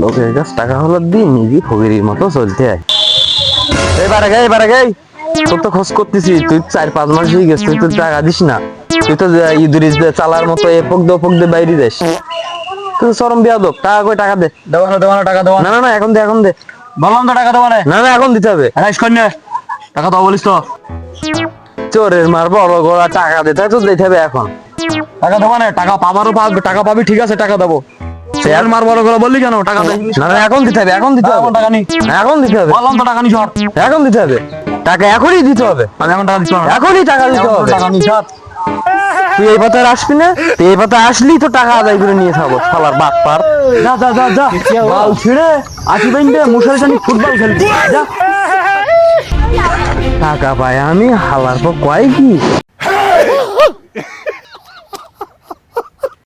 লোকের কাছ টাকা হলো দিন নিজে ফকিরির মতো চলতে হয়। এবারে এবারে তোর তো খোঁজ করতেছি তুই চার পাঁচ মাস হয়ে তুই তো টাকা দিস না। তুই তো ইঁদুরিস দে চালার মতো এপক দে দে বাইরে যাস। তুই চরম টাকা কই টাকা দে? দেওয়া না দেওয়া না টাকা দেওয়া না না না এখন দে এখন দে। বললাম তো টাকা দেওয়া না না না এখন দিতে হবে। রাইস কর না। টাকা দাও বলিস তো। চোরের মার বড় গলা টাকা দিতে তো দিতে হবে এখন। টাকা দেওয়া না টাকা পাবারও পাবি টাকা পাবি ঠিক আছে টাকা দেবো। শেয়ার মার বড় করে বললি কেন? টাকা না এখন দিতে হবে এখন দিতে হবে। টাকা নি এখন দিতে হবে। বললাম তো টাকা সর। এখন দিতে হবে। টাকা এখনই দিতে হবে। আমি এখন টাকা দিচ্ছি না এখনই টাকা দিতে হবে। টাকা সর। তুই এই পথে আসবি না? তুই এই পথে আসলি তো টাকা আদায় করে নিয়ে থাকব শালার বাট পার। যা যা যা যা। বাল ছিড়ে আশি বাইন্দে মশারি টানি ফুটবল খেলবি। যা। টাকা পাই আমি হালার পর কয় কি?